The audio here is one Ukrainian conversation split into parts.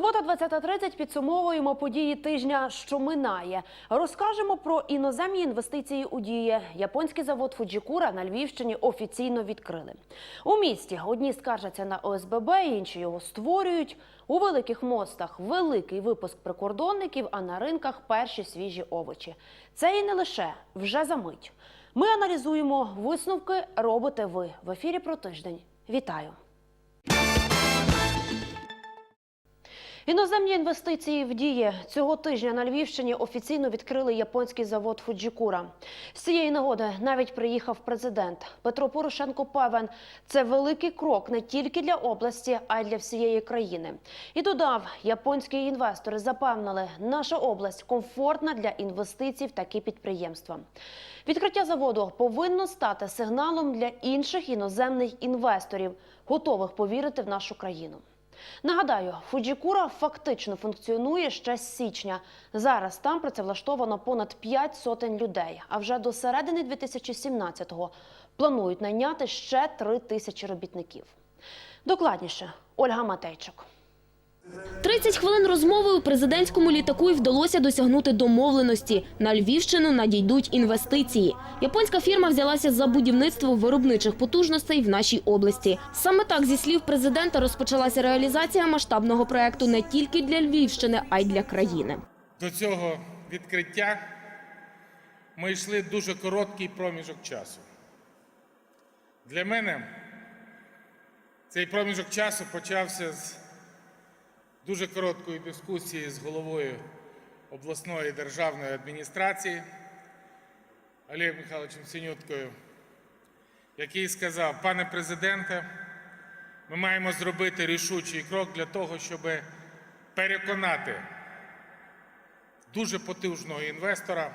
Субота 20.30 підсумовуємо події тижня, що минає. Розкажемо про іноземні інвестиції у дії. Японський завод Фуджікура на Львівщині офіційно відкрили. У місті одні скаржаться на ОСББ, інші його створюють. У великих мостах великий випуск прикордонників, а на ринках перші свіжі овочі. Це і не лише вже за мить. Ми аналізуємо висновки. Робите ви в ефірі про тиждень. Вітаю! Іноземні інвестиції в дії цього тижня на Львівщині офіційно відкрили японський завод Фуджікура. З цієї нагоди навіть приїхав президент Петро Порошенко. Певен, це великий крок не тільки для області, а й для всієї країни. І додав, японські інвестори запевнили, наша область комфортна для інвестицій в такі підприємства. Відкриття заводу повинно стати сигналом для інших іноземних інвесторів, готових повірити в нашу країну. Нагадаю, Фуджікура фактично функціонує ще з січня. Зараз там працевлаштовано понад 5 сотень людей. А вже до середини 2017-го планують найняти ще 3 тисячі робітників. Докладніше Ольга Матейчук. 30 хвилин розмови у президентському літаку і вдалося досягнути домовленості. На Львівщину надійдуть інвестиції. Японська фірма взялася за будівництво виробничих потужностей в нашій області. Саме так, зі слів президента, розпочалася реалізація масштабного проекту не тільки для Львівщини, а й для країни. До цього відкриття ми йшли дуже короткий проміжок часу. Для мене цей проміжок часу почався з дуже короткої дискусії з головою обласної державної адміністрації Олегом Михайловичем Синюткою, який сказав: пане президенте, ми маємо зробити рішучий крок для того, щоб переконати дуже потужного інвестора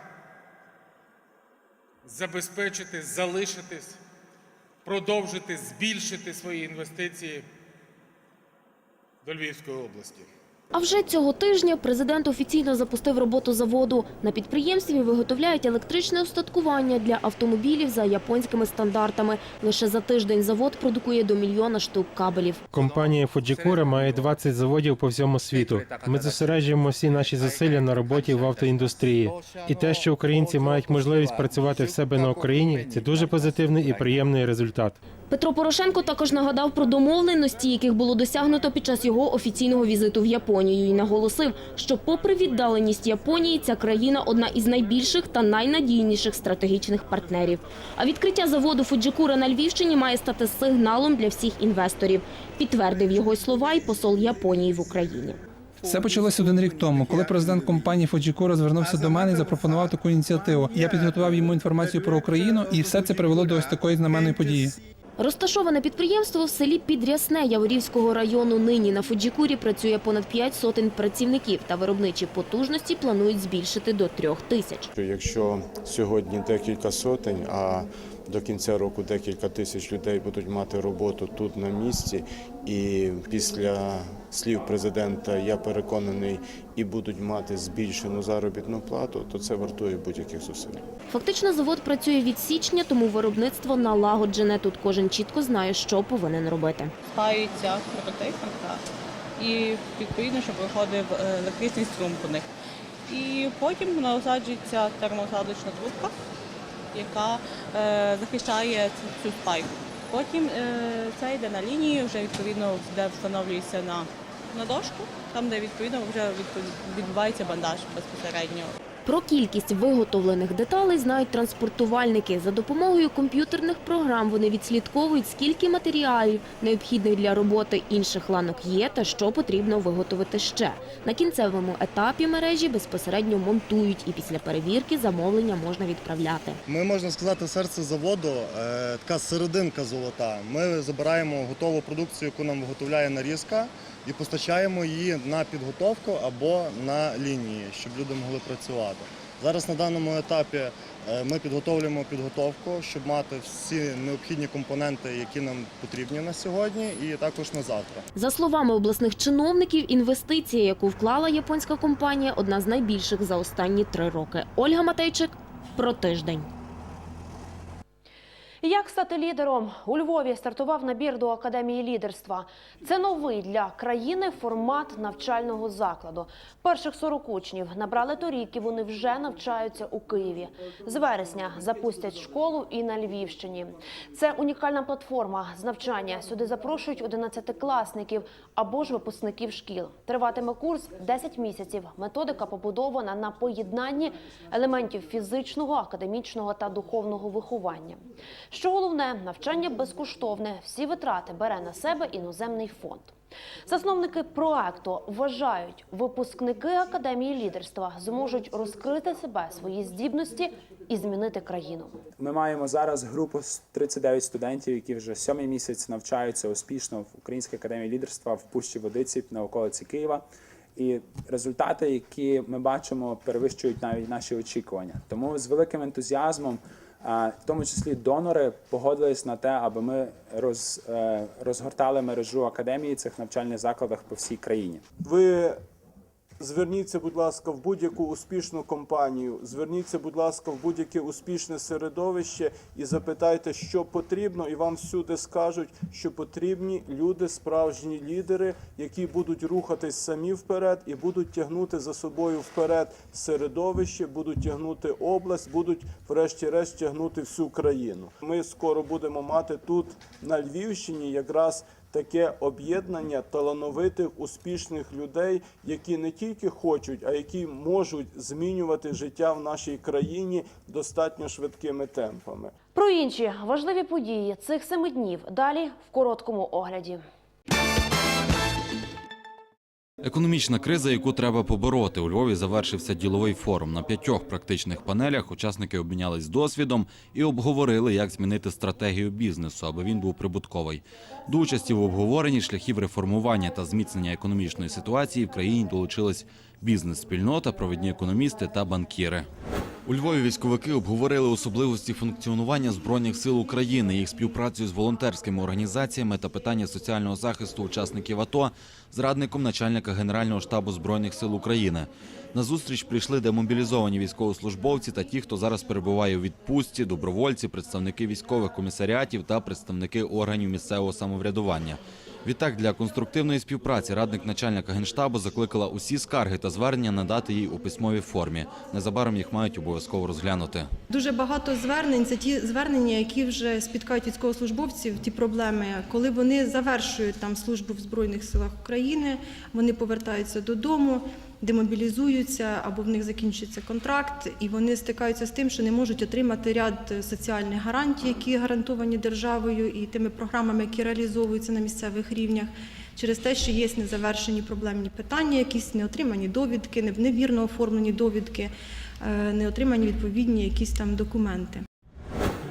забезпечити, залишитись, продовжити, збільшити свої інвестиції до Львівської області. А вже цього тижня президент офіційно запустив роботу заводу. На підприємстві виготовляють електричне устаткування для автомобілів за японськими стандартами. Лише за тиждень завод продукує до мільйона штук кабелів. Компанія Fujikura має 20 заводів по всьому світу. Ми зосереджуємо всі наші зусилля на роботі в автоіндустрії. І те, що українці мають можливість працювати в себе на Україні, це дуже позитивний і приємний результат. Петро Порошенко також нагадав про домовленості, яких було досягнуто під час його офіційного візиту в Японію, і наголосив, що, попри віддаленість Японії, ця країна одна із найбільших та найнадійніших стратегічних партнерів. А відкриття заводу Фуджикура на Львівщині має стати сигналом для всіх інвесторів. Підтвердив його слова й посол Японії в Україні. Все почалося один рік тому, коли президент компанії Fujikura звернувся до мене і запропонував таку ініціативу. Я підготував йому інформацію про Україну, і все це привело до ось такої знаменної події. Розташоване підприємство в селі Підрясне Яворівського району. Нині на Фуджікурі працює понад 5 сотень працівників та виробничі потужності планують збільшити до трьох тисяч. Якщо сьогодні декілька сотень, а до кінця року декілька тисяч людей будуть мати роботу тут на місці, і після слів президента я переконаний і будуть мати збільшену заробітну плату, то це вартує будь-яких зусиль. Фактично завод працює від січня, тому виробництво налагоджене. Тут кожен чітко знає, що повинен робити. спаються прототехніка і відповідно, щоб виходив е, електричний струм по них. І потім насаджується термоусадочна трубка, яка е, захищає цю, спайку. Потім е, це йде на лінію, вже відповідно де встановлюється на, на дошку, там де відповідно вже відбувається бандаж безпосередньо. Про кількість виготовлених деталей знають транспортувальники. За допомогою комп'ютерних програм вони відслідковують, скільки матеріалів необхідних для роботи інших ланок є та що потрібно виготовити ще. На кінцевому етапі мережі безпосередньо монтують і після перевірки замовлення можна відправляти. Ми можна сказати, серце заводу е, така серединка золота. Ми забираємо готову продукцію, яку нам виготовляє нарізка, і постачаємо її на підготовку або на лінії, щоб люди могли працювати. Зараз на даному етапі е, ми підготовлюємо підготовку, щоб мати всі необхідні компоненти, які нам потрібні на сьогодні, і також на завтра. За словами обласних чиновників, інвестиція, яку вклала японська компанія, одна з найбільших за останні три роки. Ольга Матейчик про тиждень. Як стати лідером? У Львові стартував набір до академії лідерства. Це новий для країни формат навчального закладу. Перших 40 учнів набрали торік, і вони вже навчаються у Києві. З вересня запустять школу і на Львівщині. Це унікальна платформа з навчання. Сюди запрошують 11-класників або ж випускників шкіл. Триватиме курс 10 місяців. Методика побудована на поєднанні елементів фізичного, академічного та духовного виховання. Що головне, навчання безкоштовне. Всі витрати бере на себе іноземний фонд. Засновники проекту вважають, випускники академії лідерства зможуть розкрити себе, свої здібності і змінити країну. Ми маємо зараз групу з 39 студентів, які вже сьомий місяць навчаються успішно в Українській академії лідерства в Пущі Водиці на околиці Києва. І результати, які ми бачимо, перевищують навіть наші очікування. Тому з великим ентузіазмом, в тому числі донори, погодились на те, аби ми роз, е, розгортали мережу академії цих навчальних закладах по всій країні. Ви зверніться, будь ласка, в будь-яку успішну компанію, зверніться, будь ласка, в будь-яке успішне середовище і запитайте, що потрібно, і вам всюди скажуть, що потрібні люди, справжні лідери, які будуть рухатись самі вперед і будуть тягнути за собою вперед середовище, будуть тягнути область, будуть, врешті-решт, тягнути всю країну. Ми скоро будемо мати тут на Львівщині якраз таке об'єднання талановитих успішних людей, які не тільки хочуть, а які можуть змінювати життя в нашій країні достатньо швидкими темпами. Про інші важливі події цих семи днів далі в короткому огляді. Економічна криза, яку треба побороти, у Львові завершився діловий форум. На п'ятьох практичних панелях учасники обмінялись досвідом і обговорили, як змінити стратегію бізнесу, аби він був прибутковий. До участі в обговоренні шляхів реформування та зміцнення економічної ситуації в країні долучились бізнес-спільнота, провідні економісти та банкіри. У Львові військовики обговорили особливості функціонування збройних сил України, їх співпрацю з волонтерськими організаціями та питання соціального захисту учасників АТО радником начальника Генерального штабу збройних сил України. На зустріч прийшли демобілізовані військовослужбовці та ті, хто зараз перебуває у відпустці, добровольці, представники військових комісаріатів та представники органів місцевого самоврядування. Відтак для конструктивної співпраці радник начальника генштабу закликала усі скарги та звернення надати їй у письмовій формі. Незабаром їх мають обов'язково розглянути. Дуже багато звернень це ті звернення, які вже спіткають військовослужбовців, ті проблеми, коли вони завершують там службу в Збройних силах України, вони повертаються додому, демобілізуються або в них закінчується контракт, і вони стикаються з тим, що не можуть отримати ряд соціальних гарантій, які гарантовані державою і тими програмами, які реалізовуються на місцевих рівнях. Через те, що є незавершені проблемні питання, якісь неотримані довідки, невірно оформлені довідки, е, не отримані відповідні якісь там документи.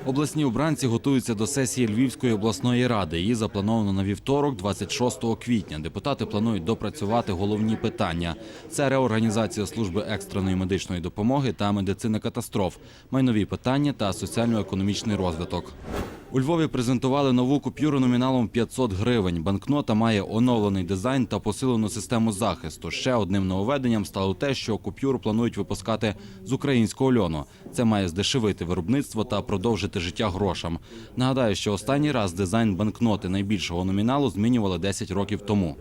Обласні обранці готуються до сесії Львівської обласної ради. Її заплановано на вівторок, 26 квітня. Депутати планують допрацювати головні питання: це реорганізація служби екстреної медичної допомоги та медицини катастроф, майнові питання та соціально-економічний розвиток. У Львові презентували нову купюру номіналом 500 гривень. Банкнота має оновлений дизайн та посилену систему захисту. Ще одним нововведенням стало те, що купюру планують випускати з українського льону. Це має здешевити виробництво та продовжити життя грошам. Нагадаю, що останній раз дизайн банкноти найбільшого номіналу змінювали 10 років тому.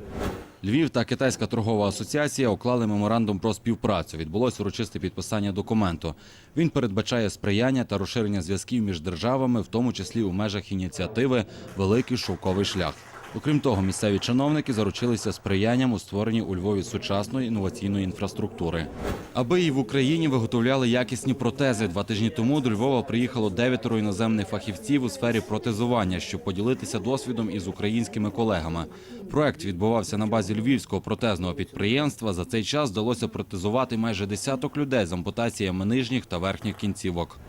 Львів та Китайська торгова асоціація уклали меморандум про співпрацю. Відбулось урочисте підписання документу. Він передбачає сприяння та розширення зв'язків між державами, в тому числі у межах ініціативи Великий шовковий шлях. Окрім того, місцеві чиновники заручилися сприянням у створенні у Львові сучасної інноваційної інфраструктури. Аби і в Україні виготовляли якісні протези. Два тижні тому до Львова приїхало дев'ятеро іноземних фахівців у сфері протезування, щоб поділитися досвідом із українськими колегами. Проект відбувався на базі львівського протезного підприємства. За цей час вдалося протезувати майже десяток людей з ампутаціями нижніх та верхніх кінцівок.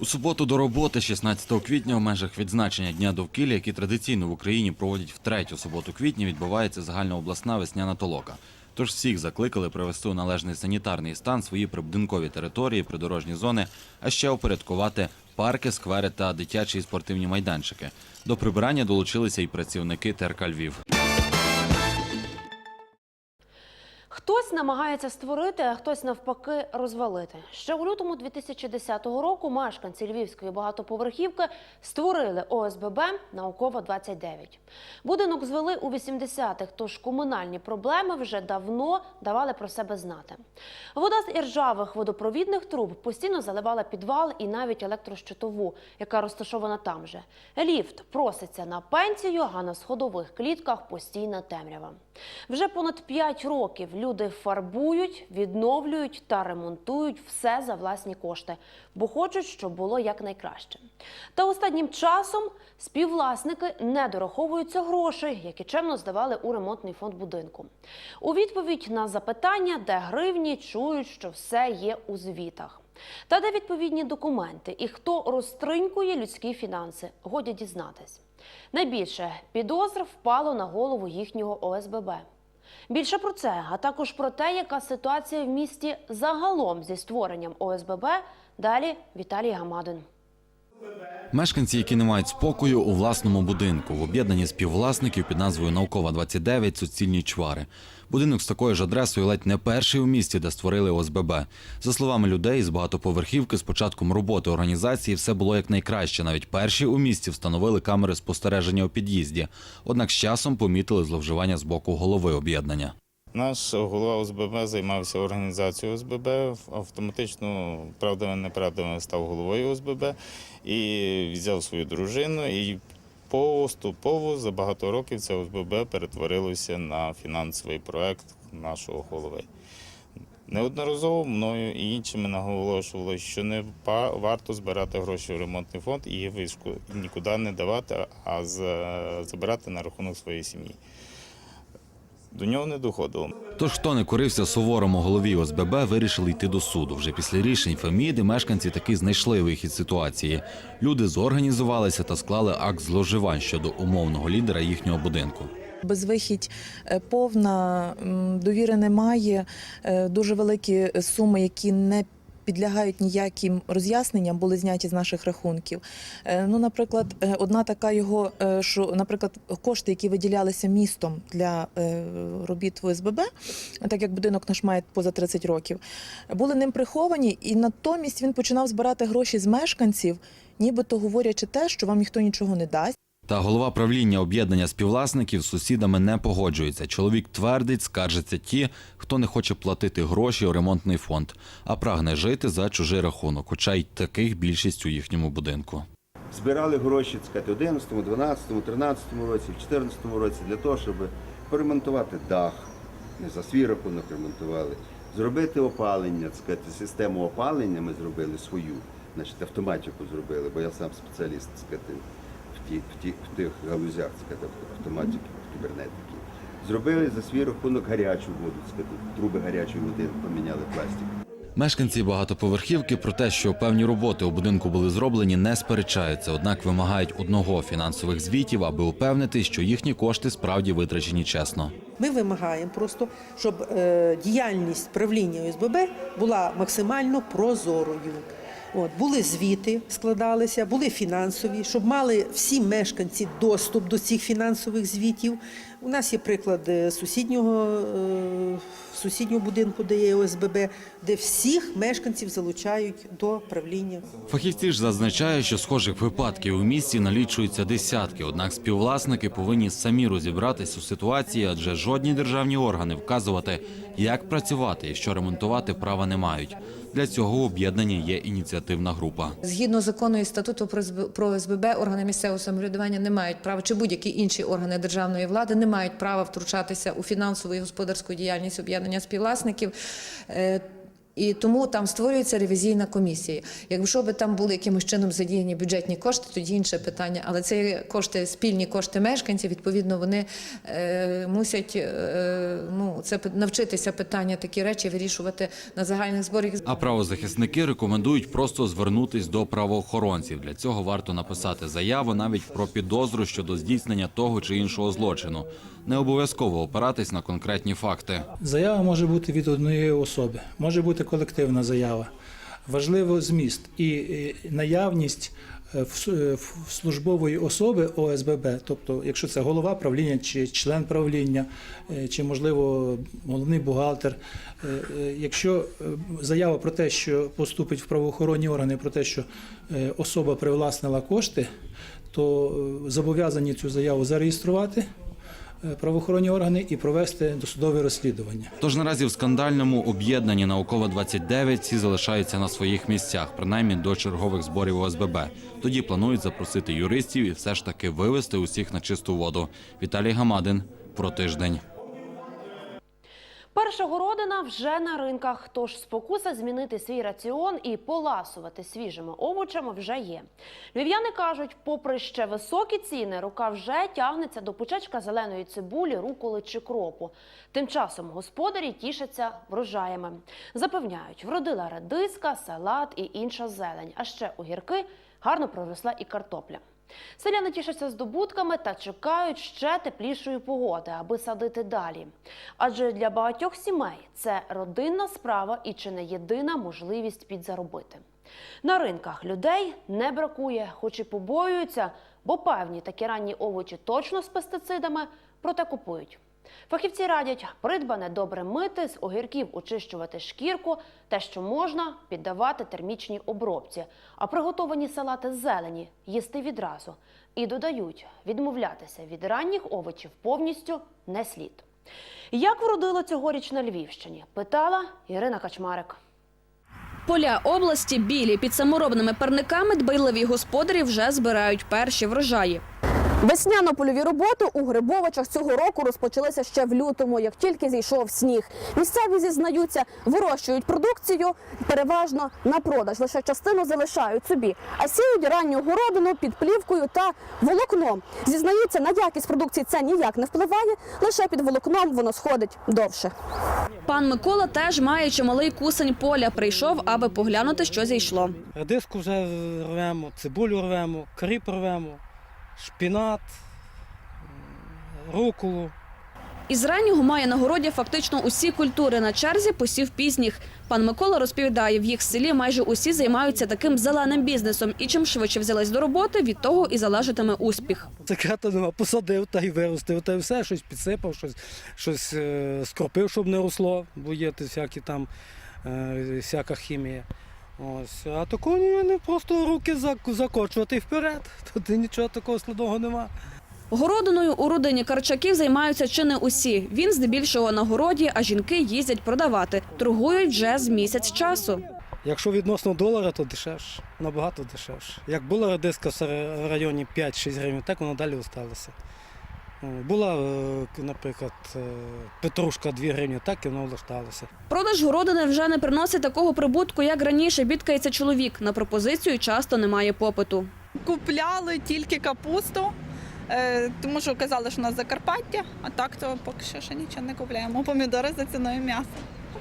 У суботу до роботи, 16 квітня, в межах відзначення Дня довкілля, які традиційно в Україні проводять в третю суботу квітня, відбувається загальнообласна весняна толока. Тож всіх закликали привести у належний санітарний стан свої прибудинкові території, придорожні зони, а ще упорядкувати парки, сквери та дитячі спортивні майданчики. До прибирання долучилися і працівники ТРК Львів. Хтось намагається створити, а хтось навпаки розвалити. Ще у лютому 2010 року мешканці львівської багатоповерхівки створили ОСББ Наукова 29. Будинок звели у 80-х, тож комунальні проблеми вже давно давали про себе знати. Вода з іржавих водопровідних труб постійно заливала підвал і навіть електрощитову, яка розташована там же. Ліфт проситься на пенсію, а на сходових клітках постійна темрява. Вже понад 5 років люди фарбують, відновлюють та ремонтують все за власні кошти, бо хочуть, щоб було якнайкраще. Та останнім часом співвласники не дораховуються грошей, які чемно здавали у ремонтний фонд будинку. У відповідь на запитання, де гривні, чують, що все є у звітах. Та де відповідні документи і хто розтринькує людські фінанси, годі дізнатись. Найбільше підозр впало на голову їхнього ОСББ. Більше про це, а також про те, яка ситуація в місті загалом зі створенням ОСББ. Далі Віталій Гамадин. Мешканці, які не мають спокою у власному будинку, в об'єднанні співвласників під назвою Наукова 29 суцільні чвари. Будинок з такою ж адресою ледь не перший у місті, де створили ОСББ. За словами людей з багатоповерхівки, з початком роботи організації все було якнайкраще. Навіть перші у місті встановили камери спостереження у під'їзді. Однак з часом помітили зловживання з боку голови об'єднання. Наш голова ОСББ займався організацією ОСББ, автоматично правдами неправдами став головою ОСББ і взяв свою дружину. І поступово за багато років це ОСББ перетворилося на фінансовий проект нашого голови. Неодноразово мною і іншими наголошували, що не варто збирати гроші в ремонтний фонд і їх нікуди не давати, а забирати на рахунок своєї сім'ї. До нього не доходило. Тож, хто не корився суворому голові ОСББ, вирішили йти до суду. Вже після рішень Феміди мешканці таки знайшли вихід ситуації. Люди зорганізувалися та склали акт зловживань щодо умовного лідера їхнього будинку. Безвихідь е, повна, довіри немає. е, Дуже великі суми, які не підлягають ніяким роз'ясненням, були зняті з наших рахунків. Е, Ну, наприклад, е, одна така його, е, що, наприклад, кошти, які виділялися містом для робіт в ОСББ, так як будинок наш має поза 30 років, були ним приховані, і натомість він починав збирати гроші з мешканців, нібито говорячи те, що вам ніхто нічого не дасть. Та голова правління об'єднання співвласників з сусідами не погоджується. Чоловік твердить, скаржаться ті, хто не хоче платити гроші у ремонтний фонд, а прагне жити за чужий рахунок, хоча й таких більшість у їхньому будинку. збирали гроші сказати, у 11, 12, 13 році, в 14 році для того, щоб поремонтувати дах, не за свій рахунок ремонтували, зробити опалення, сказати, систему опалення ми зробили свою, значить автоматику зробили, бо я сам спеціаліст так сказати, в, ті, в, ті, в тих галузях сказати, автоматики, кібернетики. Зробили за свій рахунок гарячу воду, так труби гарячої води поміняли пластик. Мешканці багатоповерхівки про те, що певні роботи у будинку були зроблені, не сперечаються, однак вимагають одного фінансових звітів, аби упевнити, що їхні кошти справді витрачені чесно. Ми вимагаємо просто, щоб е, діяльність правління ОСББ була максимально прозорою. От, були звіти, складалися, були фінансові, щоб мали всі мешканці доступ до цих фінансових звітів. У нас є приклад е, сусіднього, е, сусіднього будинку, де є ОСББ, де всіх мешканців залучають до правління. Фахівці ж зазначають, що схожих випадків у місті налічуються десятки. Однак співвласники повинні самі розібратись у ситуації, адже жодні державні органи вказувати, як працювати і що ремонтувати права не мають. Для цього у об'єднанні є ініціативна група. Згідно закону і статуту про ОСББ, органи місцевого самоврядування не мають права, чи будь-які інші органи державної влади не мають права втручатися у фінансову і господарську діяльність об'єднання співвласників. Е, І тому там створюється ревізійна комісія. Якщо би там були якимось чином задіяні бюджетні кошти, тоді інше питання. Але це кошти, спільні кошти мешканців. Відповідно, вони е, мусять е, ну це навчитися питання такі речі вирішувати на загальних зборах. А правозахисники рекомендують просто звернутись до правоохоронців. Для цього варто написати заяву навіть про підозру щодо здійснення того чи іншого злочину. Не обов'язково опиратись на конкретні факти. Заява може бути від однієї особи, може бути колективна заява. Важливо зміст і наявність е, е, службової особи ОСББ, тобто, якщо це голова правління чи член правління, е, чи можливо головний бухгалтер. Якщо заява про те, що поступить в правоохоронні органи, про те, що особа привласнила кошти, то зобов'язані цю заяву зареєструвати правоохоронні органи і провести досудове розслідування. Тож наразі в скандальному об'єднанні наукова 29 всі залишаються на своїх місцях, принаймні до чергових зборів ОСББ. Тоді планують запросити юристів і все ж таки вивести усіх на чисту воду. Віталій Гамадин про тиждень. Перша городина вже на ринках, тож спокуса змінити свій раціон і поласувати свіжими овочами вже є. Львів'яни кажуть, попри ще високі ціни, рука вже тягнеться до пучечка зеленої цибулі, руколи чи кропу. Тим часом господарі тішаться врожаями. Запевняють, вродила редиска, салат і інша зелень. А ще огірки гарно проросла і картопля. Селяни тішаться здобутками та чекають ще теплішої погоди, аби садити далі. Адже для багатьох сімей це родинна справа і чи не єдина можливість підзаробити. На ринках людей не бракує, хоч і побоюються, бо певні такі ранні овочі точно з пестицидами, проте купують. Фахівці радять придбане добре мити, з огірків очищувати шкірку, те, що можна, піддавати термічній обробці, а приготовані салати зелені їсти відразу. І додають, відмовлятися від ранніх овочів повністю не слід. Як вродило цьогоріч на Львівщині? Питала Ірина Качмарик. Поля області білі під саморобними парниками дбайливі господарі вже збирають перші врожаї. Весняно-польові роботи у Грибовичах цього року розпочалися ще в лютому, як тільки зійшов сніг. Місцеві зізнаються, вирощують продукцію переважно на продаж. Лише частину залишають собі, а сіють ранню городину під плівкою та волокном. Зізнаються, на якість продукції це ніяк не впливає. Лише під волокном воно сходить довше. Пан Микола теж має чималий кусень поля. Прийшов, аби поглянути, що зійшло. Редиску вже рвемо, цибулю рвемо, кріп рвемо, шпінат, руколу. Із раннього має на городі фактично усі культури на черзі посів пізніх. Пан Микола розповідає, в їх селі майже усі займаються таким зеленим бізнесом. І чим швидше взялись до роботи, від того і залежатиме успіх. Секрету нема, посадив та й виростив, та й все, щось підсипав, щось, щось е, скропив, щоб не росло, бо є всякі там е, всяка хімія. Ось. А такого не просто руки закочувати вперед. Тут нічого такого складного нема. Городиною у родині Карчаків займаються чи не усі. Він здебільшого на городі, а жінки їздять продавати. Торгують вже з місяць часу. Якщо відносно долара, то дешевше, набагато дешевше. Як була редиска в районі 5-6 гривень, так вона далі залишилася. Була, е, наприклад, е, петрушка 2 гривні, так і вона залишилася. Продаж городини вже не приносить такого прибутку, як раніше. Бідкається чоловік. На пропозицію часто немає попиту. Купляли тільки капусту, е, тому що казали, що у нас Закарпаття, а так то поки що ще нічого не купляємо. Помідори за ціною м'яса.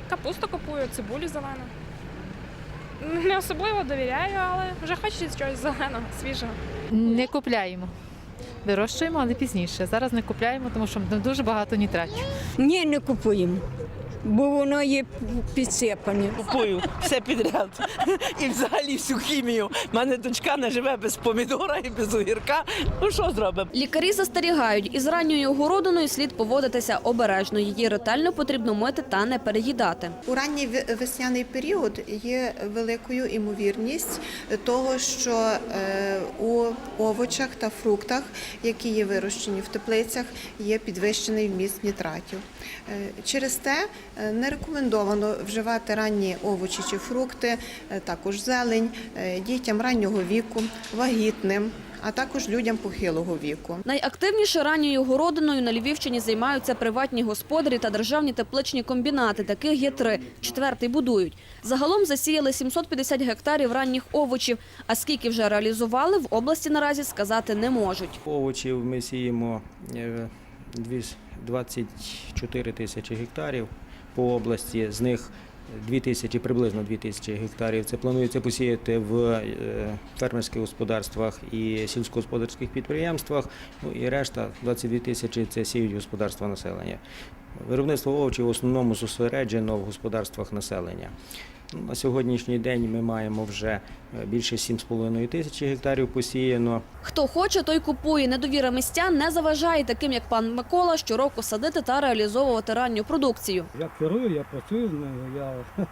Капусту купую, цибулю зелену. Не особливо довіряю, але вже хочеться чогось зеленого, свіжого. Не купляємо. Вирощуємо, але пізніше. Зараз не купляємо, тому що дуже багато нітратів. Ні, не купуємо, бо воно є підсипане. Купую все підряд. І взагалі всю хімію. У мене дочка не живе без помідора і без огірка. Ну що зробимо? Лікарі застерігають, із ранньою городиною слід поводитися обережно. Її ретельно потрібно мити та не переїдати. У ранній весняний період є великою імовірність того, що е, у овочах та фруктах, які є вирощені в теплицях, є підвищений вміст нітратів. Е, Через те не рекомендовано вживати ранні овочі чи фрукти, е, також зелень е, дітям раннього віку, вагітним, а також людям похилого віку. Найактивніше ранньою городиною на Львівщині займаються приватні господарі та державні тепличні комбінати. Таких є три. Четвертий будують. Загалом засіяли 750 гектарів ранніх овочів. А скільки вже реалізували, в області наразі сказати не можуть. Овочів ми сіємо е, дві- 24 тисячі гектарів по області. З них 2 тисячі, приблизно 2 тисячі гектарів. Це планується посіяти в е, фермерських господарствах і сільськогосподарських підприємствах. Ну і решта 22 тисячі це сіють господарства населення. Виробництво овочів в основному зосереджено в господарствах населення. На сьогоднішній день ми маємо вже е, більше 7,5 тисячі гектарів посіяно. Хто хоче, той купує. Недовіра містян не заважає таким, як пан Микола, щороку садити та реалізовувати ранню продукцію. Я керую, я працюю з ними, я,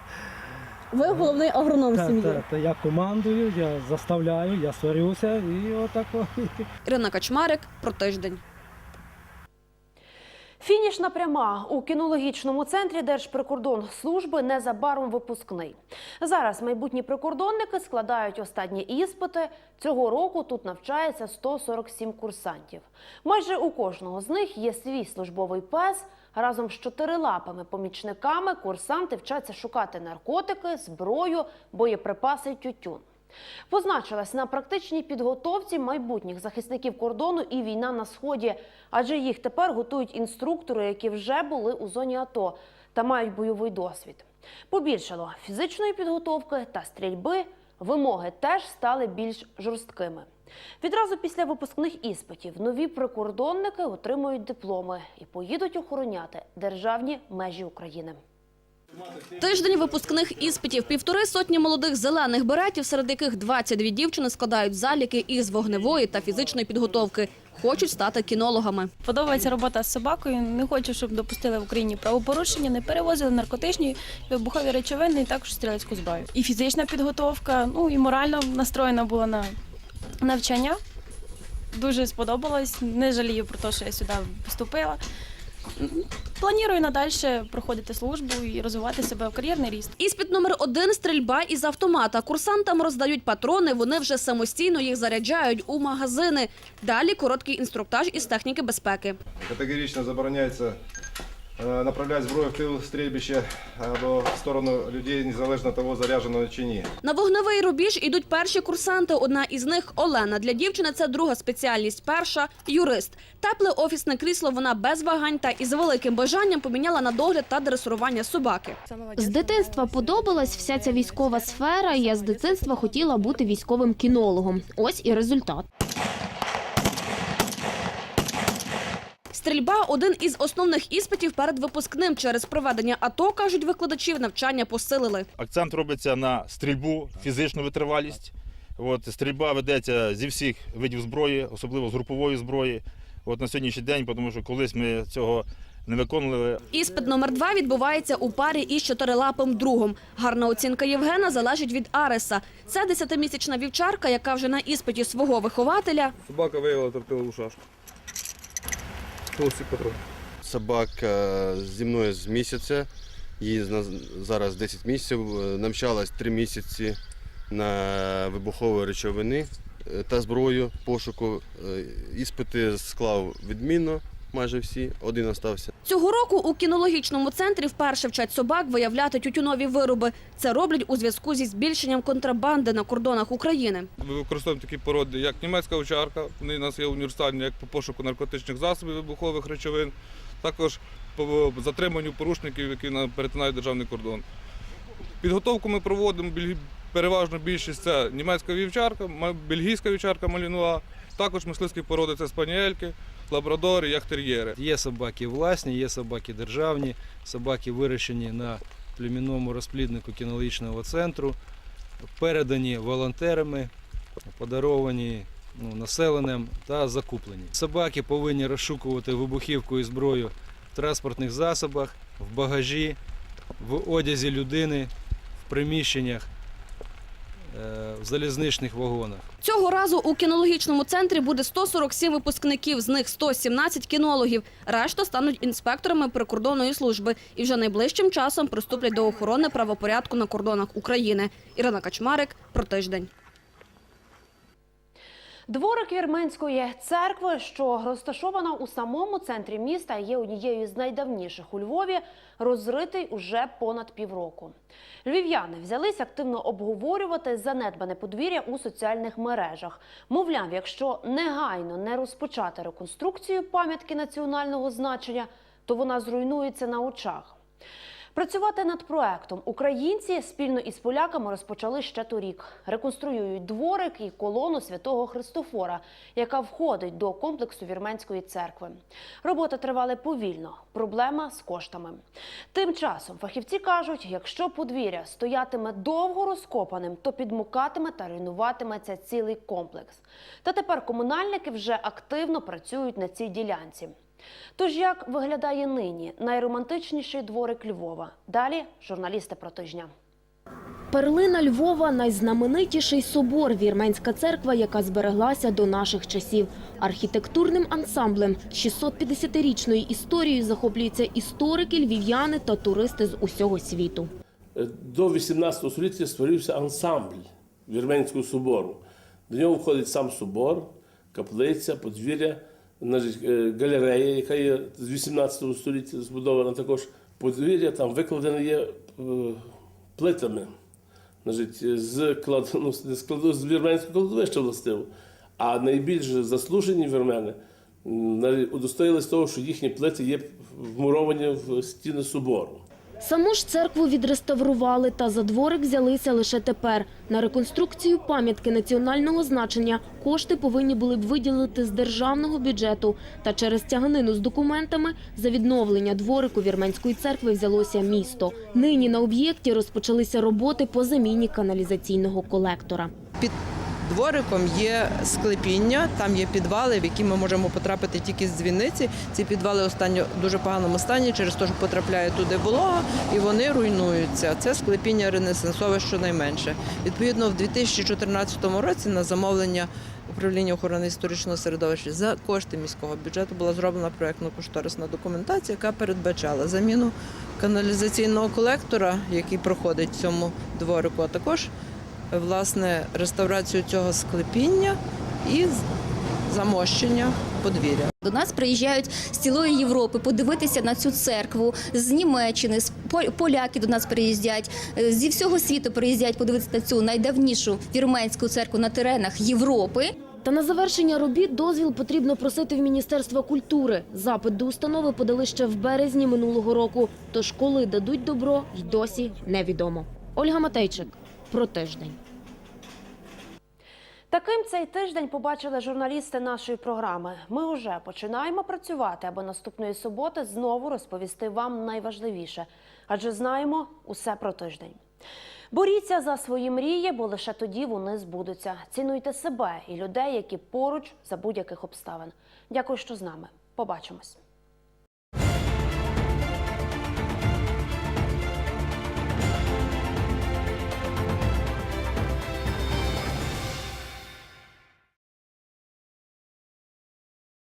Ви головний агроном та, та, та, я командую, я заставляю, я сварюся і отак. Ірина Качмарик про тиждень. Фінішна пряма у кінологічному центрі Держприкордонслужби незабаром випускний. Зараз майбутні прикордонники складають останні іспити. Цього року тут навчається 147 курсантів. Майже у кожного з них є свій службовий пес. Разом з чотирилапими помічниками курсанти вчаться шукати наркотики, зброю, боєприпаси тютюн. Позначилась на практичній підготовці майбутніх захисників кордону і війна на сході, адже їх тепер готують інструктори, які вже були у зоні АТО та мають бойовий досвід. Побільшало фізичної підготовки та стрільби. Вимоги теж стали більш жорсткими. Відразу після випускних іспитів нові прикордонники отримують дипломи і поїдуть охороняти державні межі України. Тиждень випускних іспитів. Півтори сотні молодих зелених беретів, серед яких 22 дівчини складають заліки із вогневої та фізичної підготовки. Хочуть стати кінологами. Подобається робота з собакою. Не хочу, щоб допустили в Україні правопорушення, не перевозили наркотичні вибухові речовини і також стрілецьку зброю. І фізична підготовка, ну і морально настроєна була на навчання. Дуже сподобалось. Не жалію про те, що я сюди поступила. Планую надалі проходити службу і розвивати себе в кар'єрний ріст. Іспит номер один – стрільба із автомата. Курсантам роздають патрони, вони вже самостійно їх заряджають у магазини. Далі короткий інструктаж із техніки безпеки. Категорично забороняється е, направляти зброю в тил стрільбища або в сторону людей, незалежно того, заряджено чи ні. На вогневий рубіж ідуть перші курсанти. Одна із них – Олена. Для дівчини це друга спеціальність. Перша – юрист. Тепле офісне крісло вона без вагань та із великим бажанням поміняла на догляд та дресурування собаки. З дитинства подобалась вся ця військова сфера, я з дитинства хотіла бути військовим кінологом. Ось і результат. Стрільба – один із основних іспитів перед випускним. Через проведення АТО, кажуть викладачі, навчання посилили. Акцент робиться на стрільбу, фізичну витривалість. От, стрільба ведеться зі всіх видів зброї, особливо з групової зброї. От на сьогоднішній день, тому що колись ми цього не виконували. Іспит номер два відбувається у парі із чотирилапим другом. Гарна оцінка Євгена залежить від Ареса. Це десятимісячна вівчарка, яка вже на іспиті свого вихователя Собака виявила тортилову шашку. Толстий патрон. Собака зі мною з місяця, їй зараз 10 місяців, е, навчалась 3 місяці на вибухові речовини е, та зброю пошуку. Е, Іспити склав відмінно, майже всі, один остався. Цього року у кінологічному центрі вперше вчать собак виявляти тютюнові вироби. Це роблять у зв'язку зі збільшенням контрабанди на кордонах України. Ми використовуємо такі породи, як німецька овчарка. Вони у нас є універсальні як по пошуку наркотичних засобів, вибухових речовин, також по затриманню порушників, які на- перетинають державний кордон. Підготовку ми проводимо переважно більшість це німецька вівчарка, бельгійська вівчарка малінуа, також мисливські породи це спаніельки, лабрадори, яхтер'єри. Є собаки власні, є собаки державні, собаки вирощені на племінному розпліднику кінологічного центру, передані волонтерами, подаровані ну, населенням та закуплені. Собаки повинні розшукувати вибухівку і зброю в транспортних засобах, в багажі, в одязі людини, в приміщеннях, в залізничних вагонах. Цього разу у кінологічному центрі буде 147 випускників, з них 117 кінологів. Решта стануть інспекторами прикордонної служби і вже найближчим часом приступлять до охорони правопорядку на кордонах України. Ірина Качмарик про тиждень. Дворик Вірменської церкви, що розташована у самому центрі міста, є однією з найдавніших у Львові, розритий уже понад півроку. Львів'яни взялись активно обговорювати занедбане подвір'я у соціальних мережах. Мовляв, якщо негайно не розпочати реконструкцію пам'ятки національного значення, то вона зруйнується на очах. Працювати над проектом українці спільно із поляками розпочали ще торік. Реконструюють дворик і колону святого Христофора, яка входить до комплексу вірменської церкви. Роботи тривали повільно. Проблема з коштами. Тим часом фахівці кажуть, якщо подвір'я стоятиме довго розкопаним, то підмукатиме та руйнуватиметься цілий комплекс. Та тепер комунальники вже активно працюють на цій ділянці. Тож як виглядає нині найромантичніший дворик Львова? Далі журналісти про тижня. Перлина Львова – найзнаменитіший собор – вірменська церква, яка збереглася до наших часів. Архітектурним ансамблем з 650-річною історією захоплюються історики, львів'яни та туристи з усього світу. До 18 століття створився ансамбль Вірменського собору. До нього входить сам собор, каплиця, подвір'я, е, галерея, яка є з 18 століття збудована також. Подвір'я там викладене є е, плитами. З, кладу, ну, складу- з вірменського кладовища властиво. А найбільш заслужені вірмени удостоїлись того, що їхні плити є вмуровані в стіни собору. Саму ж церкву відреставрували та за дворик взялися лише тепер. На реконструкцію пам'ятки національного значення кошти повинні були б виділити з державного бюджету. Та через тяганину з документами за відновлення дворику Вірменської церкви взялося місто. Нині на об'єкті розпочалися роботи по заміні каналізаційного колектора. Двориком є склепіння, там є підвали, в які ми можемо потрапити тільки з дзвіниці. Ці підвали останньо дуже поганому стані, через те, що потрапляє туди волога, і вони руйнуються. Це склепіння ренесансове щонайменше. Відповідно, в 2014 році на замовлення управління охорони історичного середовища за кошти міського бюджету була зроблена проєктно-кошторисна документація, яка передбачала заміну каналізаційного колектора, який проходить цьому дворику, а також власне реставрацію цього склепіння і замощення подвір'я. До нас приїжджають з цілої Європи подивитися на цю церкву з Німеччини, з Пол- поляки до нас приїздять е, зі всього світу приїздять подивитися на цю найдавнішу вірменську церкву на теренах Європи. Та на завершення робіт дозвіл потрібно просити в Міністерства культури. Запит до установи подали ще в березні минулого року. Тож коли дадуть добро, й досі невідомо. Ольга Матейчик про тиждень. Таким цей тиждень побачили журналісти нашої програми. Ми вже починаємо працювати, аби наступної суботи знову розповісти вам найважливіше, адже знаємо усе про тиждень. Боріться за свої мрії, бо лише тоді вони збудуться. Цінуйте себе і людей, які поруч за будь-яких обставин. Дякую, що з нами. Побачимось.